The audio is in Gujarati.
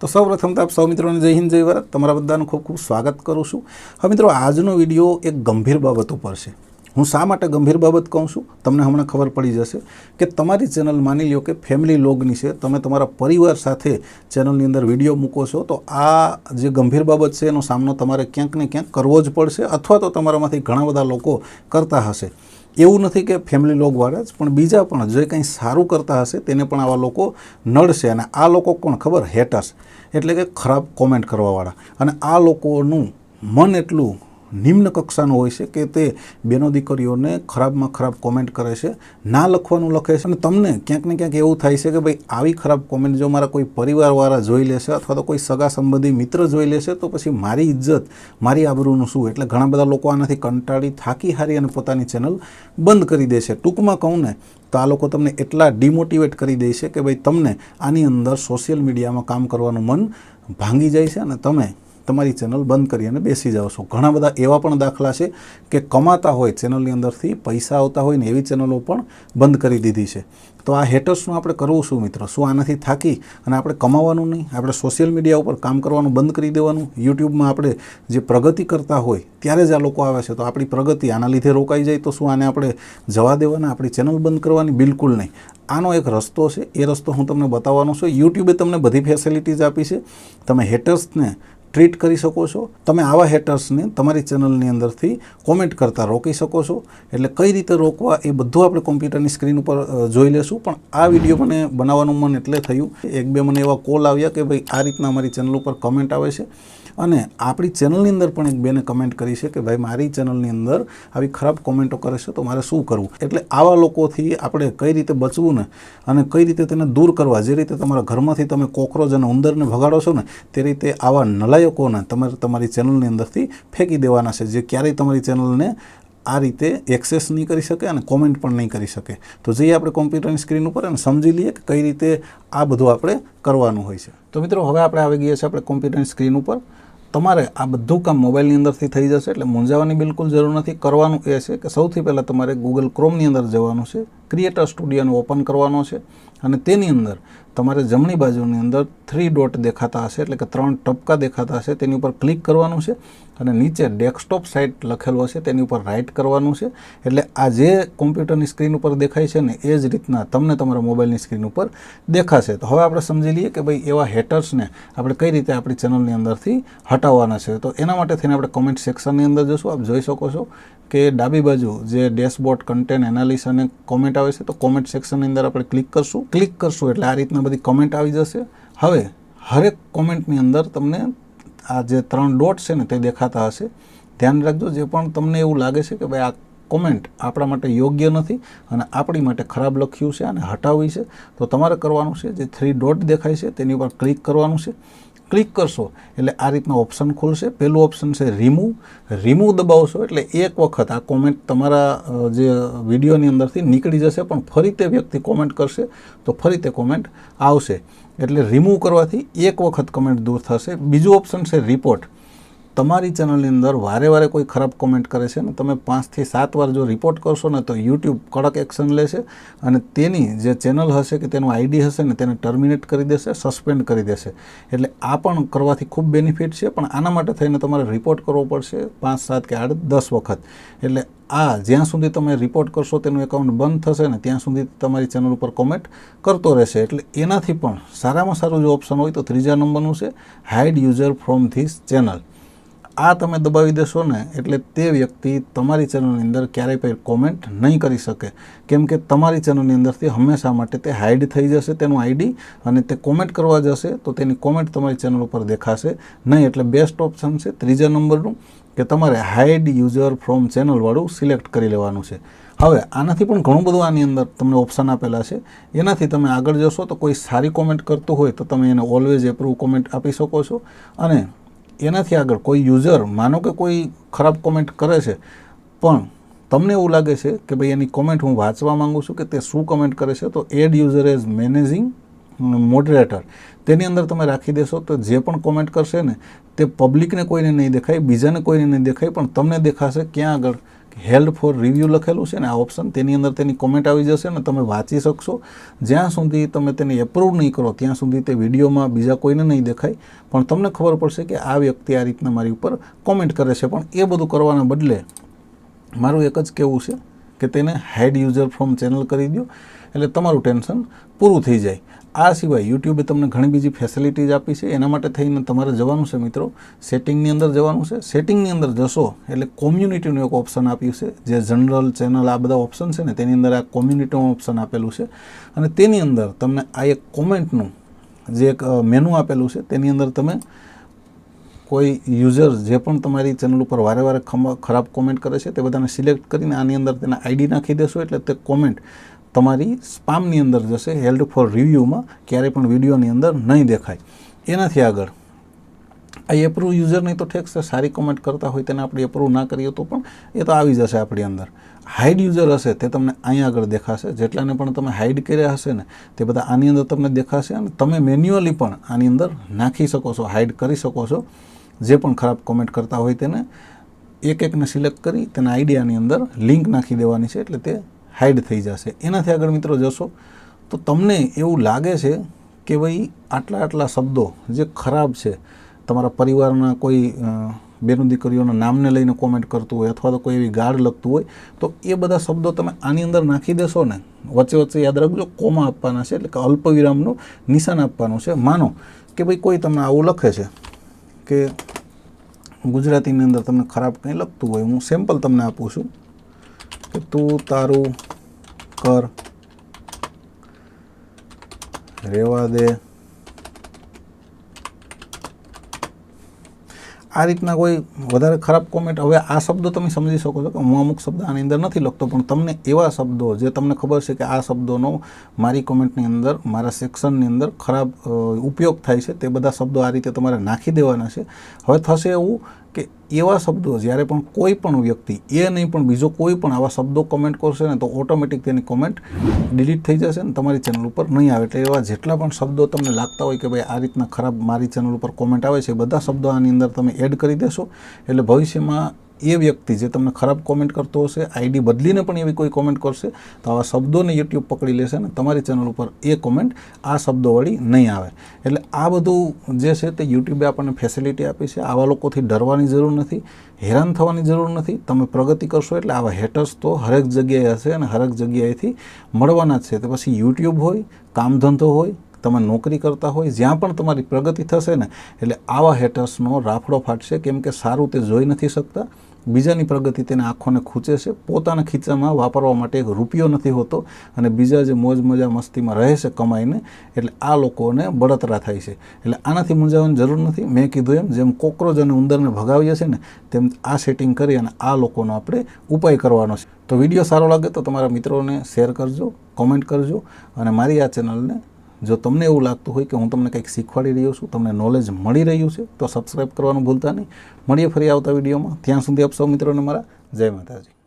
તો સૌપ્રથમ તો આપ સૌ મિત્રોને જય હિન્દ, જય ભારત. તમારા બધાનું ખૂબ ખૂબ સ્વાગત કરું છું. હવે મિત્રો, આજનો વીડિયો એક ગંભીર બાબત ઉપર છે. હું શા માટે ગંભીર બાબત કહું છું? તમને હમણાં ખબર પડી જશે કે તમારી ચેનલ માની લ્યો કે ફેમિલી લોગની છે. તમે તમારા પરિવાર સાથે ચેનલની અંદર વીડિયો મૂકો છો, તો આ જે ગંભીર બાબત છે, એનો સામનો તમારે ક્યાંક ને ક્યાંક કરવો જ પડશે અથવા તો તમારામાંથી ઘણા બધા લોકો કરતા હશે. એવું નથી કે ફેમિલી લોગવાળા જ, પણ બીજા પણ જે કંઈ સારું કરતા હશે, તેને પણ આવા લોકો નડશે અને આ લોકો કોણ ખબર? હેટર્સ. એટલે કે ખરાબ કોમેન્ટ કરવાવાળા. અને આ લોકોનું મન એટલું નિમ્ન કક્ષાનું હોય છે કે તે બેનો દીકરીઓને ખરાબમાં ખરાબ કોમેન્ટ કરે છે, ના લખવાનું લખે છે. અને તમને ક્યાંક ને ક્યાંક એવું થાય છે કે ભાઈ, આવી ખરાબ કોમેન્ટ જો મારા કોઈ પરિવારવાળા જોઈ લેશે અથવા તો કોઈ સગા સંબંધી મિત્ર જોઈ લેશે તો પછી મારી ઇજ્જત, મારી આબરૂનું શું? એટલે ઘણા બધા લોકો આનાથી કંટાળી, થાકી, હારી અને પોતાની ચેનલ બંધ કરી દે છે. ટૂંકમાં કહું ને, તો આ લોકો તમને એટલા ડિમોટિવેટ કરી દે છે કે ભાઈ, તમને આની અંદર સોશિયલ મીડિયામાં કામ કરવાનું મન ભાંગી જાય છે અને તમે તમારી ચેનલ બંધ કરી અને બેસી જાઓ છો. ઘણા બધા એવા પણ દાખલા છે કે કમાતા હોય ચેનલની અંદરથી, પૈસા આવતા હોય ને એવી ચેનલો પણ બંધ કરી દીધી છે. તો આ હેટર્સનું આપણે કરવું શું મિત્રો? શું આનાથી થાકી અને આપણે કમાવાનું નહીં? આપણે સોશિયલ મીડિયા ઉપર કામ કરવાનું બંધ કરી દેવાનું? યુટ્યુબમાં આપણે જે પ્રગતિ કરતા હોય ત્યારે જ આ લોકો આવે છે. તો આપણી પ્રગતિ આના લીધે રોકાઈ જાય તો શું આને આપણે જવા દેવાના? આપણી ચેનલ બંધ કરવાની બિલકુલ નહીં. આનો એક રસ્તો છે. એ રસ્તો હું તમને બતાવવાનો છું. યુટ્યુબે તમને બધી ફેસિલિટીઝ આપી છે. તમે હેટર્સને ટ્રીટ કરી શકો છો. તમે આવા હેટર્સને તમારી ચેનલની અંદરથી કોમેન્ટ કરતા રોકી શકો છો. એટલે કઈ રીતે રોકવા એ બધું આપણે કોમ્પ્યુટરની સ્ક્રીન ઉપર જોઈ લેશું. પણ આ વીડિયો મને બનાવવાનું મન એટલે થયું. એક બે મને એવા કોલ આવ્યા કે ભાઈ, આ રીતના અમારી ચેનલ ઉપર કમેન્ટ આવે છે. અને આપણી ચેનલની અંદર પણ એક બેને કમેન્ટ કરી છે કે, ભાઈ, મારી ચેનલની અંદર આવી ખરાબ કોમેન્ટો કરે છે, તો મારે શું કરવું? એટલે આવા લોકોથી આપણે કઈ રીતે બચવું ને અને કઈ રીતે તેને દૂર કરવા, જે રીતે તમારા ઘરમાંથી તમે કોકરોચ અને ઉંદરને ભગાડો છો ને, તે રીતે આવા નલાયકોને તમારે તમારી ચેનલની અંદરથી ફેંકી દેવાના છે. જે ક્યારેય તમારી ચેનલને આ રીતે એક્સેસ નહીં કરી શકે અને કોમેન્ટ પણ નહીં કરી શકે. તો જઈએ આપણે કોમ્પ્યુટરની સ્ક્રીન ઉપર અને સમજી લઈએ કે કઈ રીતે આ બધું આપણે કરવાનું હોય છે. તો મિત્રો, હવે આપણે આવી ગયા છે આપણે કોમ્પ્યુટરની સ્ક્રીન ઉપર. તમારે આ બધું કામ મોબાઈલની અંદરથી થઈ જશે, એટલે મૂંઝાવાની બિલકુલ જરૂર નથી. કરવાનું એ છે કે સૌથી પહેલાં તમારે ગૂગલ ક્રોમની અંદર જવાનું છે. ક્રિએટર સ્ટુડિયોને ઓપન કરવાનો છે અને તેની અંદર તમારે જમણી બાજુની અંદર થ્રી ડોટ દેખાતા હશે, એટલે કે ત્રણ ટપકા દેખાતા હશે, તેની ઉપર ક્લિક કરવાનું છે અને નીચે ડેસ્કટોપ સાઇટ લખેલો હશે, તેની ઉપર રાઇટ કરવાનું છે. એટલે આ જે કોમ્પ્યુટરની સ્ક્રીન ઉપર દેખાય છે ને, એ જ રીતના તમને તમારા મોબાઈલની સ્ક્રીન ઉપર દેખાશે. તો હવે આપણે સમજી લઈએ કે ભાઈ એવા હેટર્સને આપણે કઈ રીતે આપણી ચેનલની અંદરથી હટાવવાના છે. તો એના માટે થઈને આપણે કોમેન્ટ સેક્શનની અંદર જશું. આપ જોઈ શકો છો કે ડાબી બાજુ જે ડેશબોર્ડ કન્ટેન્ટ એનાલિસ અને કોમેન્ટ આવે છે, તો કોમેન્ટ સેક્શનની અંદર આપણે ક્લિક કરશું. ક્લિક કરશું એટલે આ રીતના બધી કોમેન્ટ આવી જશે. હવે, હરેક કોમેન્ટની અંદર તમને આ જે ત્રણ ડોટ છે ને તે દેખાતા હશે. ધ્યાન રાખજો, જે પણ તમને એવું લાગે છે કે ભાઈ આ કોમેન્ટ આપણા માટે યોગ્ય નથી અને આપણી માટે ખરાબ લખ્યું છે અને હટાવવી છે, તો તમારે કરવાનું છે, જે થ્રી ડોટ દેખાય છે, તેની ઉપર ક્લિક કરવાનું છે. ક્લિક કરશો, એટલે આ રીતના ઓપ્શન ખુલશે. પહેલું ઓપ્શન છે રિમૂવ રિમૂવ દબાવશો, એટલે એક વખત આ કોમેન્ટ તમારા જે વિડીયોની અંદરથી નીકળી જશે, પણ ફરી તે વ્યક્તિ કોમેન્ટ કરશે, તો ફરી તે કોમેન્ટ આવશે. એટલે રિમૂવ કરવાથી એક વખત કમેન્ટ દૂર થશે. બીજું ઓપ્શન છે રિપોર્ટ તમારી ચેનલની અંદર વારે વારે કોઈ ખરાબ કોમેન્ટ કરે છે ને તમે પાંચથી સાત વાર જો રિપોર્ટ કરશો ને તો યુટ્યુબ કડક એક્શન લેશે અને તેની જે ચેનલ હશે કે તેનું આઈડી હશે ને તેને ટર્મિનેટ કરી દેશે સસ્પેન્ડ કરી દેશે. એટલે આ પણ કરવાથી ખૂબ બેનિફિટ છે, પણ આના માટે થઈને તમારે રિપોર્ટ કરવો પડશે પાંચ, સાત કે આઠ, દસ વખત. એટલે આ જ્યાં સુધી તમે રિપોર્ટ કરશો તેનું એકાઉન્ટ બંધ થશે ને ત્યાં સુધી તમારી ચેનલ ઉપર કોમેન્ટ કરતો રહેશે. એટલે એનાથી પણ સારામાં સારું જો ઓપ્શન હોય તો ત્રીજા નંબરનું છે hide user from this channel આ તમે દબાવી દેશો ને એટલે તે વ્યક્તિ તમારી ચેનલની અંદર ક્યારેય પણ કોમેન્ટ નહીં કરી શકે. કેમ કે તમારી ચેનલની અંદરથી હંમેશા માટે તે હાઇડ થઈ જશે, તેનું આઈડી અને તે કોમેન્ટ કરવા જશે, તો તેની કોમેન્ટ તમારી ચેનલ ઉપર દેખાશે. નહીં, એટલે બેસ્ટ ઓપ્શન છે ત્રીજા નંબરનું, કે તમારે હાઈડ યુઝર ફ્રોમ ચેનલવાળું સિલેક્ટ કરી લેવાનું છે. હવે, આનાથી પણ ઘણું બધું આની અંદર તમને ઓપ્શન આપેલા છે. એનાથી તમે આગળ જશો તો કોઈ સારી કોમેન્ટ કરતું હોય તો તમે એને ઓલવેઝ એપ્રુવ કોમેન્ટ આપી શકો છો. અને એનાથી આગળ કોઈ યુઝર માનો કે કોઈ ખરાબ કોમેન્ટ કરે છે, પણ તમને એવું લાગે છે કે ભાઈ એની કોમેન્ટ હું વાંચવા માંગુ છું કે તે શું કમેન્ટ કરે છે, તો add user as managing moderator તેની અંદર તમે રાખી દેશો તો જે પણ કોમેન્ટ કરશે ને તે પબ્લિકને કોઈને નહીં દેખાય, બીજાને કોઈને નહીં દેખાય, પણ તમને દેખાશે ક્યાં આગળ હેલ્ડ ફોર રિવ્યૂ લખેલું છે ને, આ ઓપ્શન તેની અંદર તેની કોમેન્ટ આવી જશે ને, તમે વાંચી શકશો. જ્યાં સુધી તમે તેને એપ્રૂવ નહીં કરો, ત્યાં સુધી તે વિડીયોમાં બીજા કોઈને નહીં દેખાય. પણ તમને ખબર પડશે કે આ વ્યક્તિ આ રીતના મારી ઉપર કોમેન્ટ કરે છે. પણ એ બધું કરવાના બદલે મારું એક જ કહેવું છે કે તેને હાઇડ યુઝર ફ્રોમ ચેનલ કરી દો એટલે તમારું ટેન્શન પૂરું થઈ જાય. આ સિવાય યુટ્યુબે તમને ઘણી બીજી ફેસિલિટીઝ આપી છે. એના માટે થઈને તમારે જવાનું છે મિત્રો. સેટિંગની અંદર જવાનું છે. સેટિંગની અંદર જશો એટલે કોમ્યુનિટીનું એક ઓપ્શન આપ્યું છે. જે જનરલ ચેનલ આ બધા ઓપ્શન છે ને, તેની અંદર આ કોમ્યુનિટીનું ઓપ્શન આપેલું છે. અને તેની અંદર તમને આ એક કોમેન્ટનું જે એક મેનુ આપેલું છે, તેની અંદર તમે કોઈ યુઝર જે પણ તમારી ચેનલ ઉપર વારે વારે ખરાબ કોમેન્ટ કરે છે, તે બધાને સિલેક્ટ કરીને આની અંદર તેના આઈડી નાખી દેશો એટલે તે કોમેન્ટ તમારી સ્પામની અંદર જશે હેલ્ડ ફોર રિવ્યૂમાં ક્યારેય પણ વિડીયોની અંદર નહીં દેખાય. એનાથી આગળ, આ એપ્રુવ યુઝર નહીં તો ઠીક છે, સારી કોમેન્ટ કરતા હોય તેને આપણે એપ્રુવ ના કરીએ તો પણ એ તો આવી જશે આપણી અંદર. હાઇડ યુઝર હશે તે તમને અહીંયા આગળ દેખાશે, જેટલાને પણ તમે હાઇડ કર્યા હશે ને, તે બધા આની અંદર તમને દેખાશે અને તમે મેન્યુઅલી પણ આની અંદર નાખી શકો છો હાઇડ કરી શકો છો. જે પણ ખરાબ કોમેન્ટ કરતા હોય તેને એક એકને સિલેક્ટ કરી, તેના આઈડિયાની અંદર લિંક નાખી દેવાની છે, એટલે તે હાઇડ થઈ જશે. એનાથી આગળ મિત્રો જશો, તો તમને એવું લાગે છે કે ભાઈ આટલા આટલા શબ્દો જે ખરાબ છે, તમારા પરિવારના કોઈ બેનું દીકરીઓના નામને લઈને કોમેન્ટ કરતું હોય અથવા તો કોઈ એવી ગાળ લખતું હોય, તો એ બધા શબ્દો તમે આની અંદર નાખી દેશો ને. વચ્ચે વચ્ચે યાદ રાખજો, કોમા આપવાના છે એટલે કે અલ્પ વિરામનું નિશાન આપવાનું છે. માનો કે ભાઈ કોઈ તમને આવું લખે છે કે ગુજરાતીની અંદર તમને ખરાબ કંઈ લખતું હોય, હું સેમ્પલ તમને આપું છું કે તું તારું કર. રેવા દે. આ રીતના કોઈ વધારે ખરાબ કોમેન્ટ હવે આ શબ્દો તમે સમજી શકો છો કે હું અમુક શબ્દ આની અંદર નથી લખતો, પણ તમને એવા શબ્દો જે તમને ખબર છે કે આ શબ્દોનો મારી કોમેન્ટની અંદર, મારા સેક્શનની અંદર ખરાબ ઉપયોગ થાય છે, તે બધા શબ્દો આ રીતે તમારે નાખી દેવાના છે. હવે થશે એવું કે એવા શબ્દો, જ્યારે પણ કોઈ પણ વ્યક્તિ, એ નહીં પણ બીજો કોઈ પણ આવા શબ્દો કોમેન્ટ કરશે ને, તો ઓટોમેટિક તેની કોમેન્ટ ડિલીટ થઈ જશે ને, તમારી ચેનલ ઉપર નહીં આવે. એટલે એવા જેટલા પણ શબ્દો તમને લાગતા હોય કે ભાઈ આ રીતના ખરાબ મારી ચેનલ ઉપર કોમેન્ટ આવે છે બધા શબ્દો આની અંદર તમે એડ કરી દેશો. એટલે ભવિષ્યમાં એ વ્યક્તિ જે તમને ખરાબ કોમેન્ટ કરતો હશે આઈડી બદલીને પણ એવી કોઈ કોમેન્ટ કરશે, તો આવા શબ્દોને યુટ્યુબ પકડી લેશે અને તમારી ચેનલ ઉપર એ કોમેન્ટ આ શબ્દોવાળી નહીં આવે. એટલે આ બધું જે છે તે યુટ્યુબે આપણને ફેસિલિટી આપી છે. આવા લોકોથી ડરવાની જરૂર નથી, હેરાન થવાની જરૂર નથી. તમે પ્રગતિ કરશો એટલે આવા હેટર્સ તો હરેક જગ્યાએ હશે અને હરેક જગ્યાએથી મળવાના જ છે. તો પછી યુટ્યુબ હોય કામ ધંધો હોય, તમે નોકરી કરતા હોય, જ્યાં પણ તમારી પ્રગતિ થશે ને, એટલે આવા હેટર્સનો રાફડો ફાટશે. કેમ કે સારું તે જોઈ નથી શકતા. બીજાની પ્રગતિ તેને આંખોને ખૂંચે છે. પોતાના ખીચામાં વાપરવા માટે એક રૂપિયો નથી હોતો અને બીજા જે મોજ મજા મસ્તીમાં રહે છે કમાઈને, એટલે આ લોકોને બળતરા થાય છે. એટલે આનાથી મૂંઝાવાની જરૂર નથી. મેં કીધું એમ, જેમ કોકરોચ અને ઉંદરને ભગાવીએ છે ને, તેમ આ સેટિંગ કરી અને આ લોકોનો આપણે ઉપાય કરવાનો છે. તો વીડિયો સારો લાગે તો તમારા મિત્રોને શેર કરજો કોમેન્ટ કરજો અને મારી આ ચેનલને જો તમને એવું લાગતું હોય કે હું તમને કંઈક શીખવાડી રહ્યો છું, તમને નોલેજ મળી રહ્યું છે, તો સબસ્ક્રાઈબ કરવાનું ભૂલતા નહીં. મળીએ ફરી આવતા વિડીયોમાં. ત્યાં સુધી આપ સૌ મિત્રોને મારા. જય માતાજી.